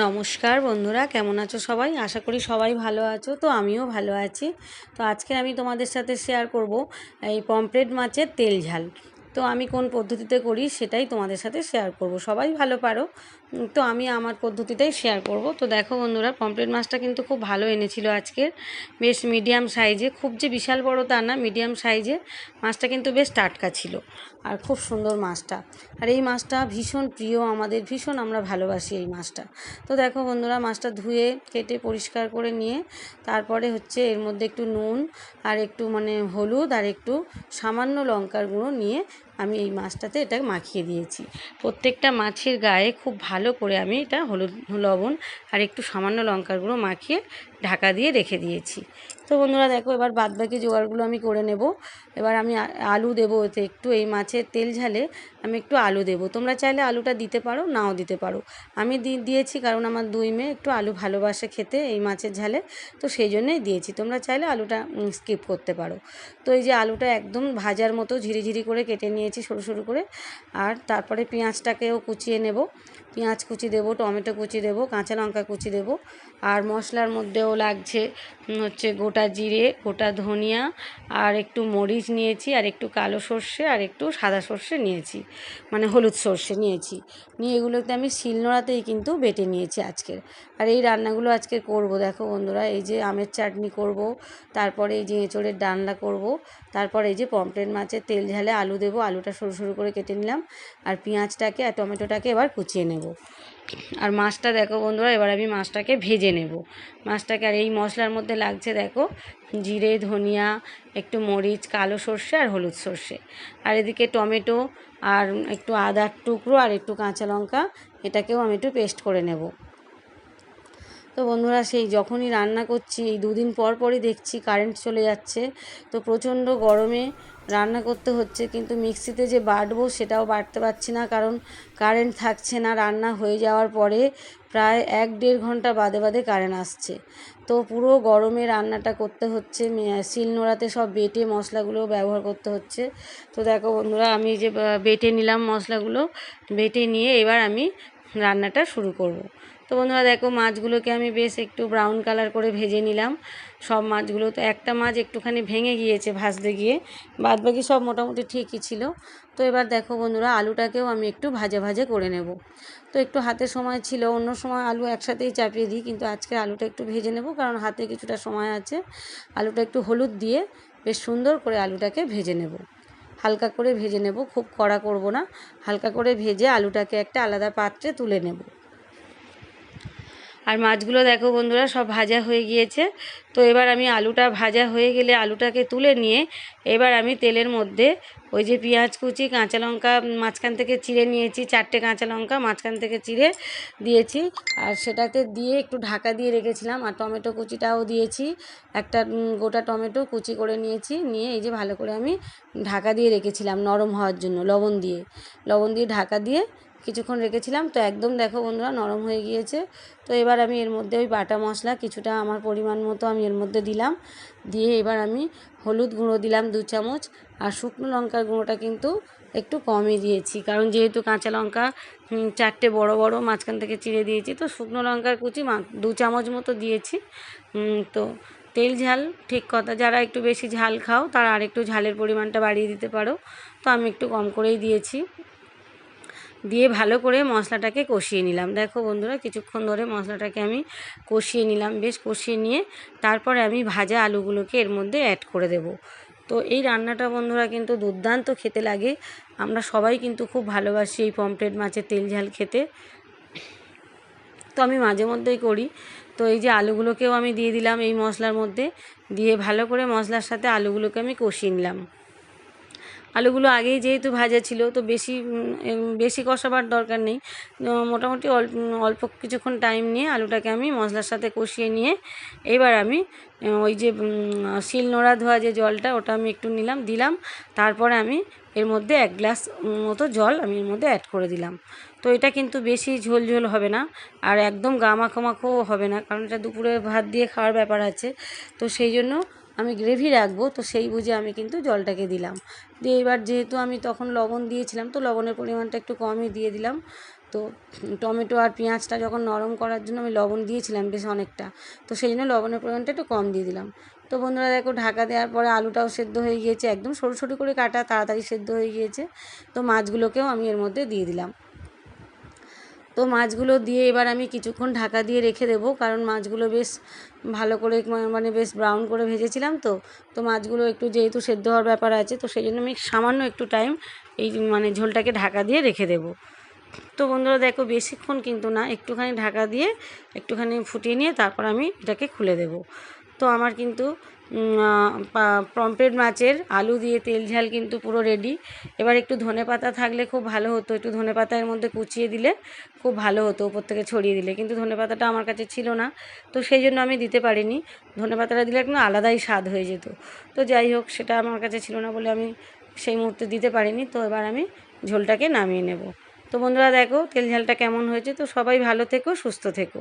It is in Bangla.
নমস্কার বন্ধুরা, কেমন আছো সবাই? আশা করি সবাই ভালো আছো, তো আমিও ভালো আছি। তো আজকে আমি তোমাদের সাথে শেয়ার করব এই পমফ্রেট মাছের তেল ঝাল। তো আমি কোন পদ্ধতিতে করি সেটাই তোমাদের সাথে শেয়ার করব। সবাই ভালো পারো। তো আমি আমার পদ্ধতিটাই শেয়ার করব। তো দেখো বন্ধুরা পমফ্রেট মাছটা কিন্তু খুব ভালো এনেছিল আজকের। বেশ মিডিয়াম সাইজে খুব যে বিশাল বড় তা না মিডিয়াম সাইজে মাছটা কিন্তু বেশ টাটকা ছিল। আর খুব সুন্দর মাছটা আর এই মাছটা ভীষণ প্রিয় আমাদের, ভীষণ আমরা ভালোবাসি এই মাছটা তো দেখো বন্ধুরা মাছটা ধুয়ে, কেটে, পরিষ্কার করে নিয়ে, তারপরে হচ্ছে এর মধ্যে একটু নুন, আর একটু মানে হলুদ, আর একটু সামান্য লঙ্কার গুঁড়ো নিয়ে আমি এই মাছটাতে এটা মাখিয়ে দিয়েছি। প্রত্যেকটা মাছের গায়ে খুব ভালো করে আমি এটা হলুদ, লবণ আর একটু সামান্য লঙ্কার গুঁড়ো মাখিয়ে ঢাকা দিয়ে রেখে দিয়েছি। তো বন্ধুরা দেখো, এবার বাদবাকি জোগাড়গুলো আমি করে নেব। এবার আমি আলু দেবো এতে একটু। এই মাছের তেল ঝালে আমি একটু আলু দেবো। তোমরা চাইলে আলুটা দিতে পারো, নাও দিতে পারো। আমি দিয়েছি কারণ আমার দুই মেয়ে একটু আলু ভালোবাসে খেতে এই মাছের ঝালে, তো সেই জন্যই দিয়েছি। তোমরা চাইলে আলুটা স্কিপ করতে পারো। তো এই যে আলুটা একদম ভাজার মতো ঝিরিঝিরি করে কেটে নিয়েছি সরু সরু করে। আর তারপরে পেঁয়াজটাকেও কুচিয়ে নেব। পেঁয়াজ কুচি দেবো, টমেটো কুচি দেবো, কাঁচা লঙ্কা কুচি দেবো। আর মশলার মধ্যেও লাগছে হচ্ছে গোটা জিরে, গোটা ধনিয়া, আর একটু মরিচ নিয়েছি, আর একটু কালো সর্ষে, আর একটু সাদা সর্ষে নিয়েছি। মানে হলুদ সর্ষে নিয়েছি। নিয়ে এগুলোতে আমি শিলনোড়াতেই কিন্তু বেটে নিয়েছি আজকের। আর এই রান্নাগুলো আজকে করব, দেখো বন্ধুরা, এই যে আমের চাটনি করব, তারপরে এই যে এঁচড়ের ডালনা করব, তারপরে এই যে পমফ্রেট মাছের তেল ঝালে আলু দেবো, আলুটা সরু সরু করে কেটে নিলাম, আর পেঁয়াজটাকে আর টমেটোটাকে এবার কুচিয়ে নেব। আর মাছটা দেখো বন্ধুরা, এবার আমি মাছটাকে ভেজে নেব। মাছটাকে আর এই মশলার মধ্যে লাগছে, দেখো জিরে, ধনিয়া, একটু মরিচ, কালো সর্ষে আর হলুদ সর্ষে। আর এদিকে টমেটো আর একটু আদার টুকরো আর একটু কাঁচা লঙ্কা, এটাকেও আমি একটু পেস্ট করে নেব। তো বন্ধুরা সেই যখনই রান্না করছি, এই দুদিন পর পরই দেখছি কারেন্ট চলে যাচ্ছে। তো প্রচণ্ড গরমে রান্না করতে হচ্ছে, কিন্তু মিক্সিতে যে বাটবো সেটাও বাটতে পারছি না, কারণ কারেন্ট থাকছে না। রান্না হয়ে যাওয়ার পরে প্রায় এক দেড় ঘণ্টা বাদে বাদে কারেন্ট আসছে। তো পুরো গরমে রান্নাটা করতে হচ্ছে শিল নোড়াতে সব বেটে মশলাগুলো ব্যবহার করতে হচ্ছে। তো দেখো বন্ধুরা, আমি যে বেটে নিলাম মশলাগুলো, বেটে নিয়ে এবার আমি রান্নাটা শুরু করব। তো বন্ধুরা দেখো, মাছগুলোকে আমি বেশ একটু ব্রাউন কালার করে ভেজে নিলাম। সব মাছগুলো তো একটা মাছ একটুখানি ভেঙে গিয়েছে ভাজতে গিয়ে বাদ বাকি সব মোটামুটি ঠিকই ছিল। তো এবার দেখো বন্ধুরা, আলুটাকেও আমি একটু ভাজে ভাজে করে নেব। তো একটু হাতে সময় ছিল, অন্য সময় আলু একসাথেই চাপিয়ে দিই, কিন্তু আজকে আলুটা একটু ভেজে নেব, কারণ হাতে কিছুটা সময় আছে। আলুটা একটু হলুদ দিয়ে বেশ সুন্দর করে আলুটাকে ভেজে নেব। হালকা করে ভেজে নেব, খুব কড়া করব না। হালকা করে ভেজে আলুটাকে একটা আলাদা পাত্রে তুলে নেব। আর মাছগুলো দেখো বন্ধুরা, সব ভাজা হয়ে গিয়েছে। তো এবার আমি আলুটা ভাজা হয়ে গেলে আলুটাকে তুলে নিয়ে এবার আমি তেলের মধ্যে ওই যে পেঁয়াজ কুচি, কাঁচা লঙ্কা মাঝখান থেকে চিড়ে নিয়েছি, চারটে কাঁচা লঙ্কা মাঝখান থেকে চিড়ে দিয়েছি। আর সেটাতে দিয়ে একটু ঢাকা দিয়ে রেখেছিলাম, আর টমেটো কুচিটাও দিয়েছি। একটা গোটা টমেটো কুচি করে নিয়েছি, নিয়ে এই যে ভালো করে আমি ঢাকা দিয়ে রেখেছিলাম নরম হওয়ার জন্য, লবণ দিয়ে। লবণ দিয়ে ঢাকা দিয়ে কিছুক্ষণ রেখেছিলাম। তো একদম দেখো বন্ধুরা নরম হয়ে গিয়েছে। তো এবার আমি এর মধ্যে ওই বাটা মশলা কিছুটা আমার পরিমাণ মতো আমি এর মধ্যে দিলাম। দিয়ে এবার আমি হলুদ গুঁড়ো দিলাম দু চামচ। আর শুকনো লঙ্কার গুঁড়োটা কিন্তু একটু কমই দিয়েছি। কারণ যেহেতু কাঁচা লঙ্কা চারটে বড় বড় মাঝখান থেকে চিড়ে দিয়েছি, তো শুকনো লঙ্কার কুচি দু চামচ মতো দিয়েছি। তো তেল ঝাল ঠিক কথা। যারা একটু বেশি ঝাল খাও, তারা আরেকটু ঝালের পরিমাণটা বাড়িয়ে দিতে পারো। তো আমি একটু কম করেই দিয়েছি। দিয়ে ভালো করে মশলাটাকে কষিয়ে নিলাম। দেখো বন্ধুরা, কিছুক্ষণ ধরে মশলাটাকে আমি কষিয়ে নিলাম। বেশ কষিয়ে নিয়ে তারপরে আমি ভাজা আলুগুলোকে এর মধ্যে অ্যাড করে দেব। তো এই রান্নাটা বন্ধুরা কিন্তু দুর্দান্ত খেতে লাগে। আমরা সবাই কিন্তু খুব ভালোবাসি এই পমফ্রেট মাছের তেল ঝাল খেতে। তো আমি মাঝে মধ্যেই করি। তো এই যে আলুগুলোকেও আমি দিয়ে দিলাম এই মশলার মধ্যে। দিয়ে ভালো করে মশলার সাথে আলুগুলোকে আমি কষিয়ে নিলাম। আলুগুলো আগেই যেহেতু ভাজা ছিল, তো বেশি বেশি কষাবার দরকার নেই। মোটামুটি অল্প অল্প কিছুক্ষণ টাইম নিয়ে আলুটাকে আমি মশলার সাথে কষিয়ে নিয়ে এবার আমি ওই যে শিল নোড়া ধোয়া যে জলটা, ওটা আমি একটু নিলাম, দিলাম। তারপরে আমি এর মধ্যে এক গ্লাস মতো জল আমি এর মধ্যে অ্যাড করে দিলাম। তো এটা কিন্তু বেশি ঝোল ঝোল হবে না, আর একদম গা মাখো হবে না, কারণ এটা দুপুরে ভাত দিয়ে খাওয়ার ব্যাপার আছে। তো সেই জন্য আমি গ্রেভি রাখব, তো সেই বুঝে আমি কিন্তু জলটাকে দিলাম। দিয়ে এবার যেহেতু আমি তখন লবণ দিয়েছিলাম, তো লবণের পরিমাণটা একটু কমই দিয়ে দিলাম। তো টমেটো আর পেঁয়াজটা যখন নরম করার জন্য আমি লবণ দিয়েছিলাম বেশ অনেকটা, তো সেই জন্য লবণের পরিমাণটা একটু কম দিয়ে দিলাম। তো বন্ধুরা দেখো, ঢাকা দেওয়ার পরে আলুটাও সেদ্ধ হয়ে গিয়েছে, একদম সরু সরু করে কাটা, তাড়াতাড়ি সেদ্ধ হয়ে গিয়েছে। তো মাছগুলোকেও আমি এর মধ্যে দিয়ে দিলাম। তো মাছগুলো দিয়ে এবার আমি কিছুক্ষণ ঢাকা দিয়ে রেখে দেবো, কারণ মাছগুলো বেশ ভালো করে মানে বেশ ব্রাউন করে ভেজেছিলাম তো। তো মাছগুলো একটু যেহেতু সেদ্ধ হওয়ার ব্যাপার আছে, তো সেই জন্য আমি সামান্য একটু টাইম এই মানে ঝোলটাকে ঢাকা দিয়ে রেখে দেবো। তো বন্ধুরা দেখো বেশিক্ষণ কিন্তু না, একটুখানি ঢাকা দিয়ে একটুখানি ফুটিয়ে নিয়ে তারপর আমি এটাকে খুলে দেবো। তো আমার কিন্তু পমপ্লেট মাছের আলু দিয়ে তেল ঝাল কিন্তু পুরো রেডি এবার একটু ধনে পাতা থাকলে খুব ভালো হতো, একটু ধনে পাতা এর মধ্যে কুচিয়ে দিলে খুব ভালো হতো উপর থেকে ছড়িয়ে দিলে। কিন্তু ধনে পাতাটা আমার কাছে ছিল না, তো সেই জন্য আমি দিতে পারিনি। ধনে পাতাটা দিলে একদম আলাদাই স্বাদ হয়ে যেত। তো যাই হোক, সেটা আমার কাছে ছিল না বলে আমি সেই মুহূর্তে দিতে পারিনি। তো এবার আমি ঝোলটাকে নামিয়ে নেব। তো বন্ধুরা দেখো, তেল ঝালটা কেমন হয়েছে। তো সবাই ভালো থেকো, সুস্থ থেকো।